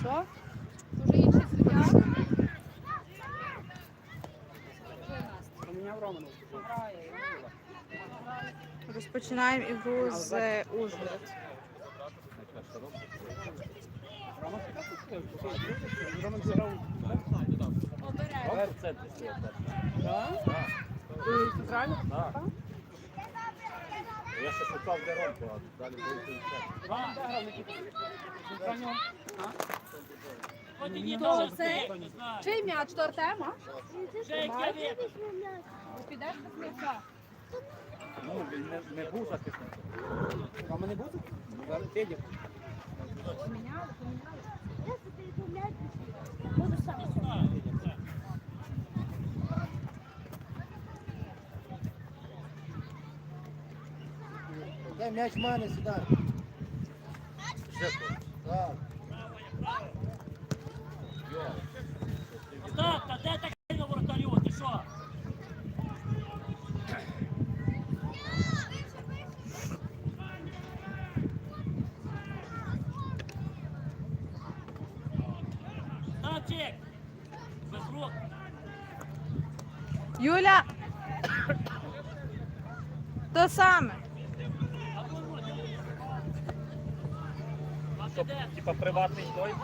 Що? Може інший суддя? Роману. Розпочинаємо ігру з е, Ужгород. Роман Роман зіграв. Обережно. Так? Так. Я ще шукав де Ромку, а далі був той центр. Роман де грав Нікіта? Центрально? Хто це? Чий м'яч? То Артема? Ну, Підеш без м'яча. Ну, він не, не був захисником. Рома не буде? Зараз Федір. Поміняли, поміняли. Дай м'яч в мене сюди. Так. Так, та де так на воротарю, ти що? Ставчик! Без рук! Юля! То саме. Щоб, типа, приватний той.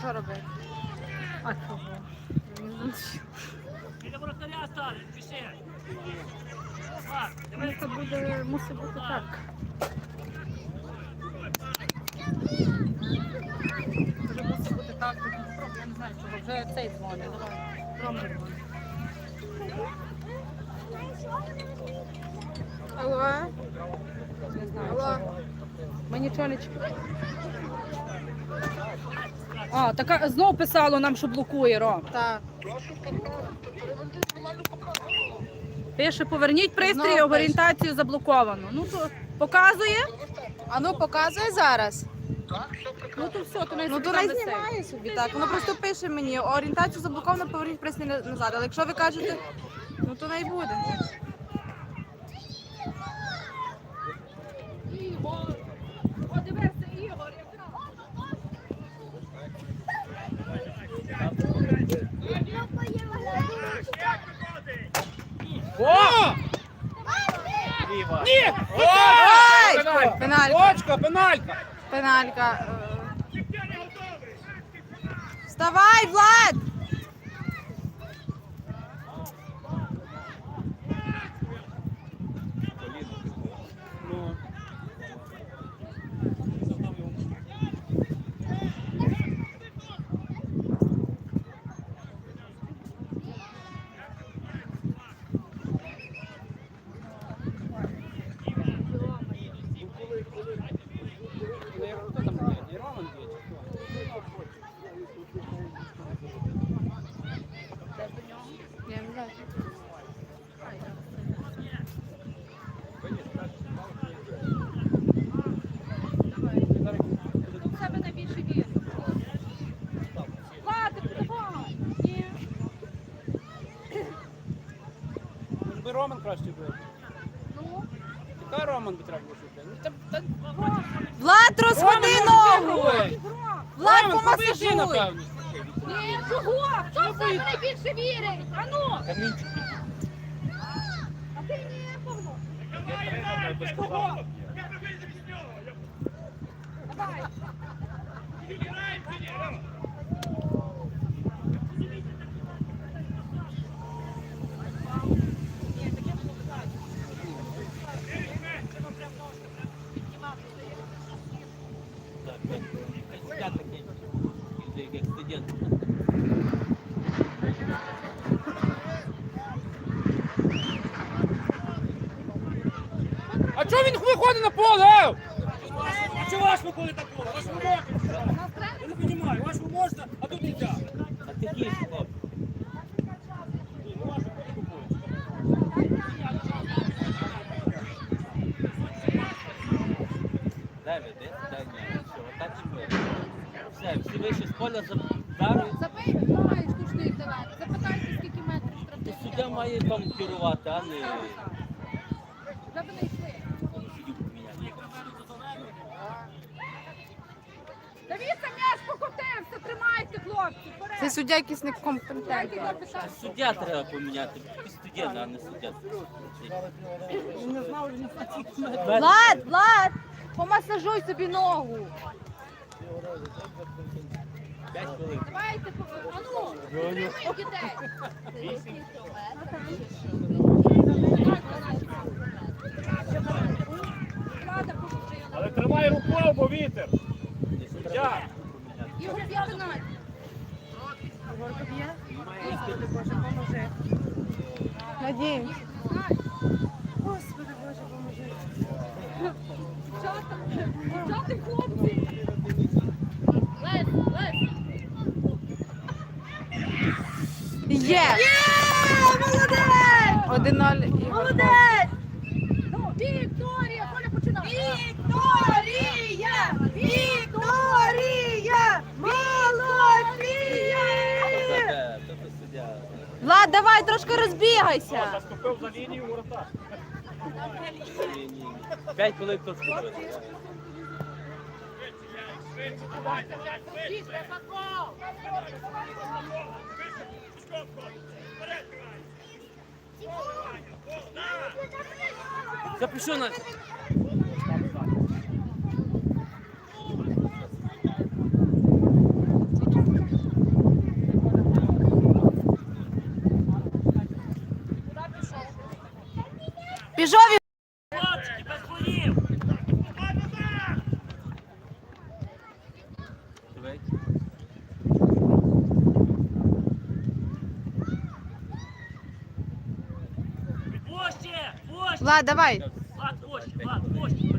Що робити? А чого? Біля воротаря стали! Опа! Дивись, Це буде, мусить бути так. Вже мусить бути так. Я не знаю, чого. Вже цей дзвонить. Рома дзвонить. Алло? Не знаю. Не чекаємо. А, така знову писало нам, що блокує, Ром. Так. Пише, поверніть пристрій, Знову орієнтацію заблоковано. Ну то показує? А ну показує зараз. Ну то все, то не Ну то не знімає собі так. Воно просто пише мені, орієнтацію заблоковано, поверніть пристрій назад. Але якщо ви кажете, ну то не буде. Ліва. Ні! Ой! Пеналька! Пеналька, пеналька! пеналька. е. Вставай, Влад! Ну. Ну, я- хто там б'є? Не Роман б'є, чи хто? Я не знаю. У себе найбільше вір. Владик, давай! Ні. Може би Роман краще бив. Ну, Яка Роман би треба було шукати? Ну, Влад, розходи ногу! Влад, Роман, помасажуй! напевно. ні, чого? Хто в себе найбільше вірить? А ну! А ти ні, Павло. Кого? Давай. Я такий, як студент. А чого він виходить на поле? А чого ваш виходить такого? Ваш ви можете? Я не розумію, ваш ви можете, а тут нельзя. А ти кіш, хлопці. Все, всі вийшли з поля, задарують. Забий, давай штучний інтелект. Запитайте, скільки метрів штрафних. суддя має там керувати, а не Вже йшли. сидів поміняти. Давайте, хлопці, вперед. Цей суддя якийсь некомпетентний. Суддя треба поміняти. Суддя, а не суддя. Влад, Влад, помасажуй собі ногу. П'ять хвилин. Давайте, а ну, підтримуємо дітей. Влада. Але тримай рукою, бо вітер. Ігор, я пенальті. Надій. Дівчата, дівчата, хлопці. Лесь, Лесь. Є! Молодець! Один-ноль. Молодець! Ну, Вікторія! Коля починав! Вікторія! Вікторія! Молодці! Суддя, тобто суддя. Влад, давай, трошки розбігайся. Заступив за лінію ворота. П'ять хвилин скупив. Запишу на... Пішов і... Хлопчики, без голів. Давай. Площі, площі. Влад, давай. Влад, площі, Влад, площі.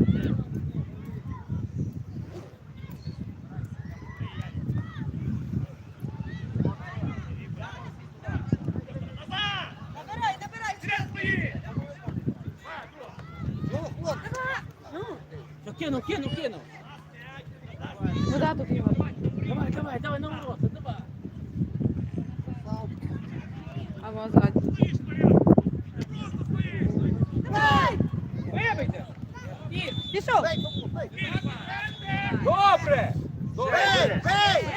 Ну, кинув, кинув, кинув. Куда тут його? Давай, давай, давай на ворота, давай. А во ззаді. Вибийте! Пішов. Добре! Добре! Бей!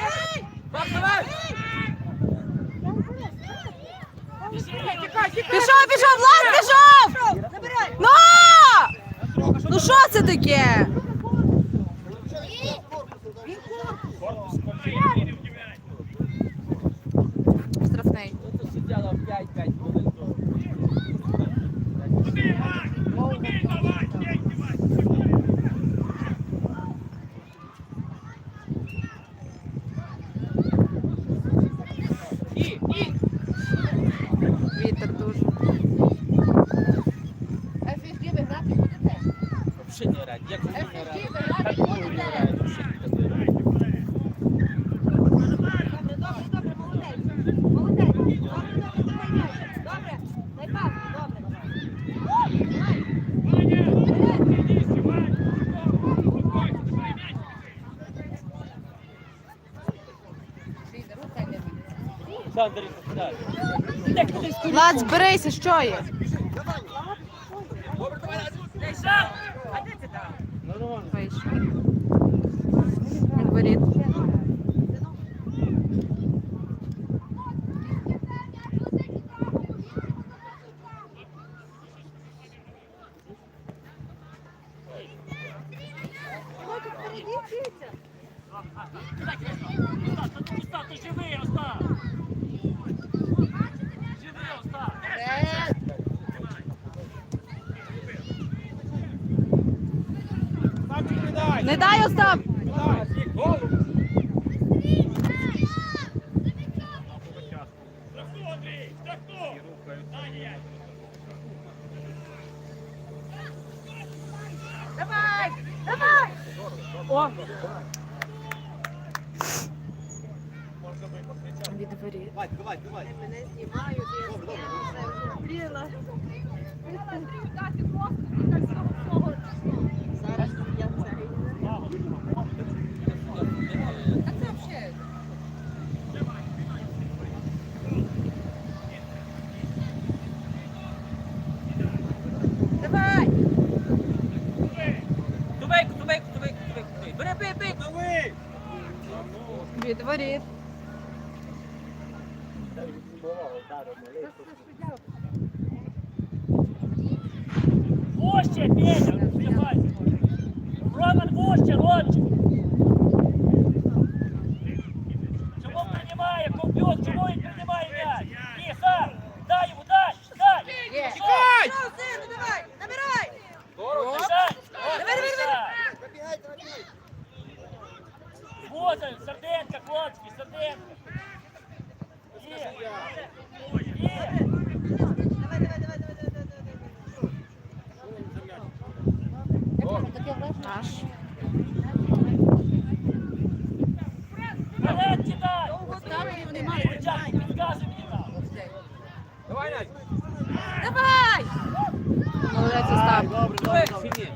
Пішов, пішов, Влад, пішов! Ну! Ну що це таке? Штрафний. Ото суддя дав 5-5 хвилин. то- І, і! Вітер дуже. FSG ви грати будете? Взагалі не грати. Як вони не FSG грають? ви грати Так вони не будете? грають, взагалі не грають. Добре, добре, добре, молодець. Молодець. Добре, добре, давай м'яч. Добре. Дай пас, добре. Олександр, сідай. Влад, зберися, що є? Вийшов ти живий, Остап. Живий, Остап. Так, не дай! Не дай, Остап! Дай! Голову! Давай, давай. Від воріт. Давай, давай, давай. Мене знімають, я зустріла. Дати просто так всього. Зараз я це. А це взагалі. Давай! Тубейку, тубейку, тубейку, тубейку. Бери, бей, бей. Дави! Від воріт. Вуще, Петя, давай. Роман, вуще, Ромчик. Чому приймає комп'ютер? Чому він приймає м'яч? Ні, сам. Дай йому, дай, дай. Чекай! Пішов, сину, давай, набирай. Здорово. Мішай. Давай, давай, давай. Пробігайте, пробігайте. Воза, серденька, хлопці, серденька. Є. Є. Давай, давай, давай, давай, давай, давай, давай. Наш. Вперед кидай. Спочатку підказуй мені там. Давай, Надь. Давай. Молодець, Остап. Добре, добре, добре. Іди сюди.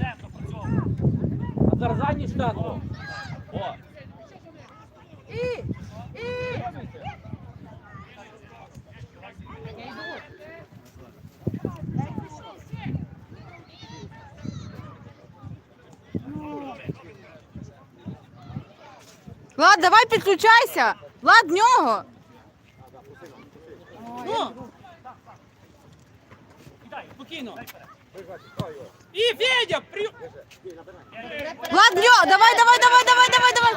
Темно працьовує. А зараз задній штат. О. О. І, і. Влад, давай підключайся. Влад, в нього. Кидай, спокійно. І Федя, при... Влад, в нього. Давай, давай, давай, давай, давай, давай.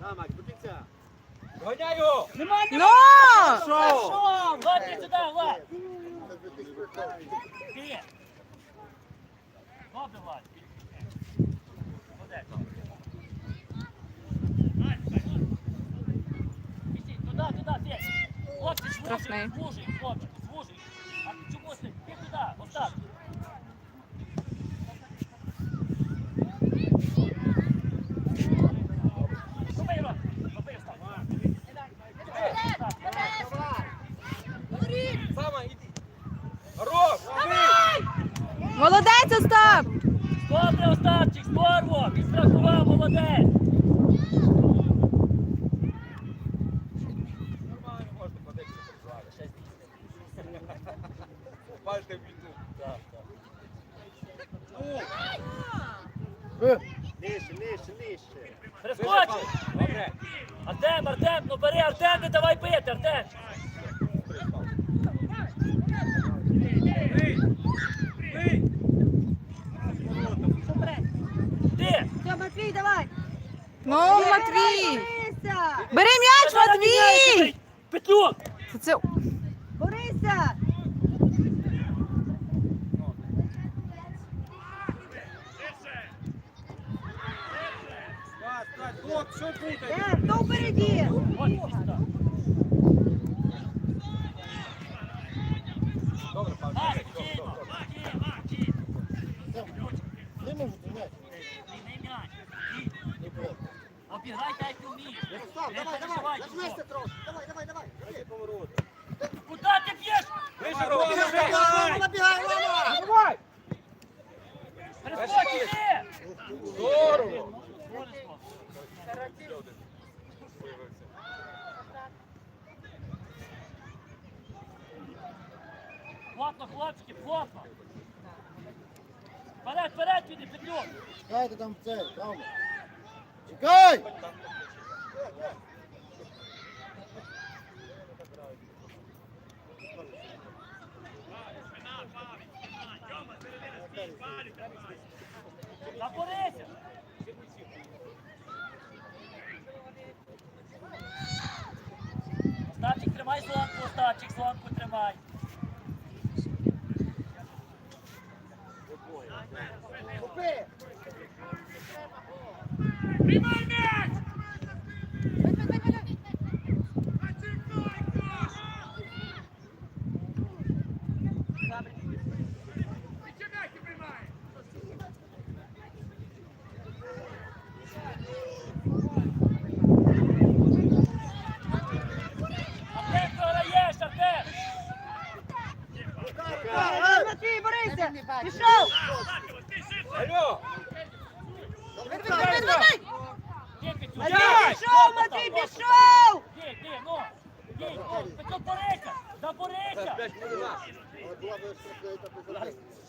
На, Макс, до кінця. Гоняй його. Ну! Пішов! Влад, іди сюди, Влад! Ти! Добре, Влад. Звужуй, звужуй, хлопчик, звужуй. А чому ти? Ти туди, отак. Побий, Ром, побий, Остап. Сама, іди. Хорош. Молодець, Остап. Добре, Остапчик, здорово! Підстрахував, молодець! Нормально, можна подекілька працювати. Попальте в біду. Так, так. Нижче, нижче, нижче. Перескочи! Добре. Артем, Артем, ну бери, Артем, не давай бити, Артем! Ти! Все, Матвій, давай. Ну, Матвій. Борися. Бери м'яч, Матвій. Петлюк! Це- Це Борися. Пас, так, блок, що путає? Де? Хто впереді? Добре, добре. Не можу тримати. Не як ти вмієш! Давай, давай, нажмися трохи. Давай, давай, давай. Куди ти б'єш? Вище, Рома, Набігай. Давай. Здорово. Плотно, хлопчики, плотно! Вперед, вперед, піди, Петлюк! Чекайте там цей, Рома. Чекай! Запорися! Остапчик, тримай зонку, Остапчик, зонку тримай. Primary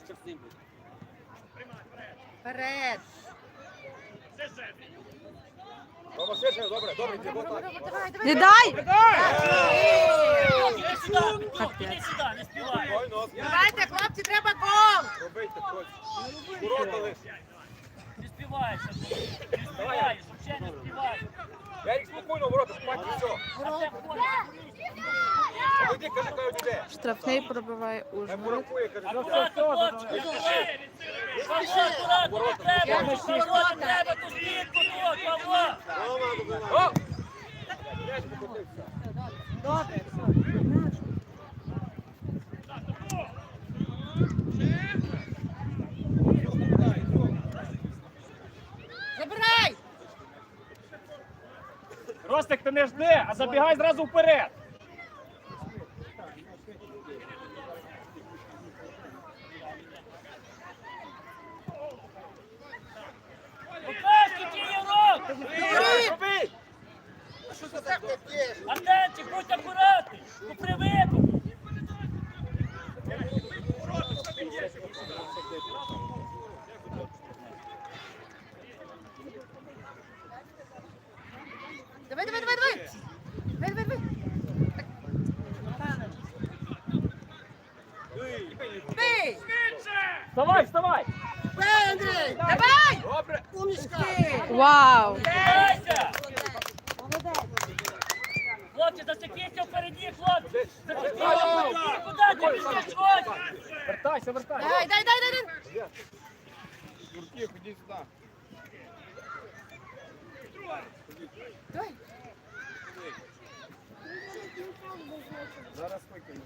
Щасним буде. Вперед. Добре, добре, давай, давай. Не дай! Іди сюди, іди сюди, не співай. Давайте, хлопці, треба гол. робити хтось. Лиш. Не співаєш. Не співаєш, взагалі не співаєш. Ярик, спокійно, ворота, спать, і все. Кажи, одійде. Штрафний пробиває Ужгород. порахує, все. Павло, акуратно, не треба. Павло, не треба ту стінку тут, Павло. О! Добре. Забирай. Ростик, ти не жди, а забігай зразу вперед. Артемчик, будь акуратний. Ну, привикли. Давай, давай, давай, давай. Давай, давай, давай. Бий. Вставай, вставай. Бий, Андрій. Давай. Добре. Вау! Хлопці, зацепіться впереді, хлопці. Зацепіться впереді. Куди ти біжиш, хлопці? Вертайся, вертайся. Дай, дай, дай, дай, дай. Юрки, ходи сюди. Давай. Зараз викинемо,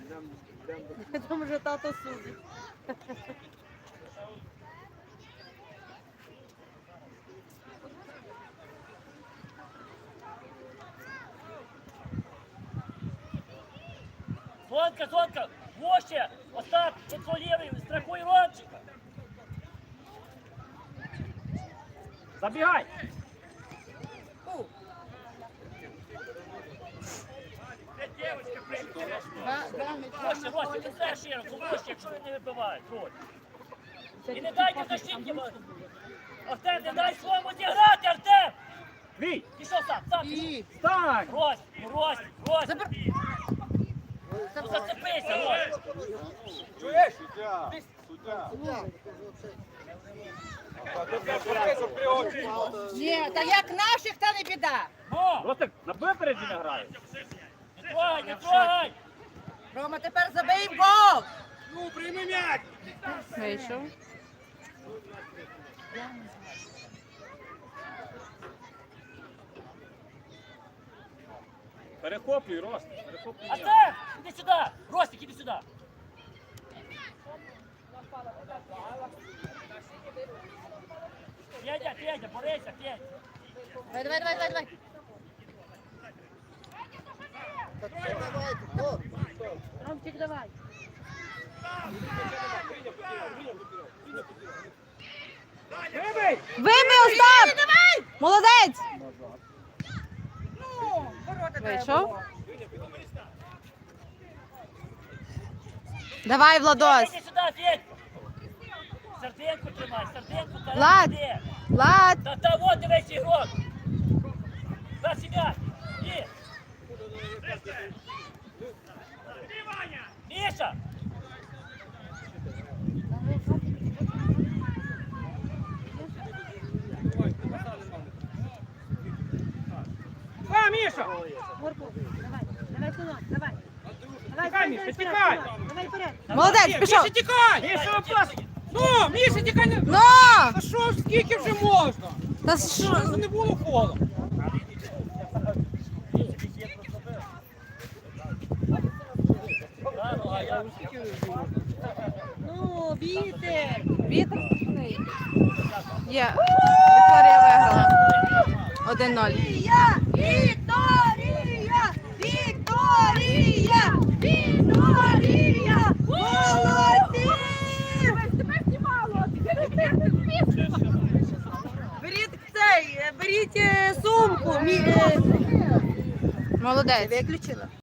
йдемо, йдемо. Там вже тато судить. Зонка, зонка, воще, Остап, контролюй, страхуй Ромчика. Забігай. Воще, воще, не треба широко, воще, якщо він не вибиває, Роль. І не дайте защитки, Артем, не дай своєму зіграти, Артем! Твій. Пішов сам, сам, пішов. І. Встань. Рось, Рось, Рось, Забер. Зацепися. Чуєш? Суддя. Суддя. Ні, та як наших, та не біда. Ростик, на випереді не грає. не трогай, не трогай! Рома, тепер забий гол. Ну, прийми м'яч. Вийшов. Перехоплюй, Ростик, м'яч. Артем, іди сюди! Ростик, іди сюди! Федя, Федя, борися, Федя! Давай, давай, давай, давай, давай. Ромчик, давай. Вибий. Вибий, Остап! Молодець! Ну, ворота треба Вийшов. було. Давай, Владос! Серденьку тримай, серденьку, та Влад! Влад! Та та вот дивись ігрок! Перший м'яч! І! Міша! А, Міша. Давай, давай давай. Тікай, Міша, тікай. Давай вперед. Молодець, пішов! тікай! Міша, опас. Ну, Міша, тікай! не- Ну! Та що ж, скільки вже можна? Та що? Щоб не було фолу. Ну, вітер. Вітер страшний. Є. Вікторія виграла. 1-0. Вікторія! Вікторія! Вікторія! Вікторія! Молодці! Тебе знімало! Беріть цей, беріть е, сумку. Мі- е, Молодець. Виключила?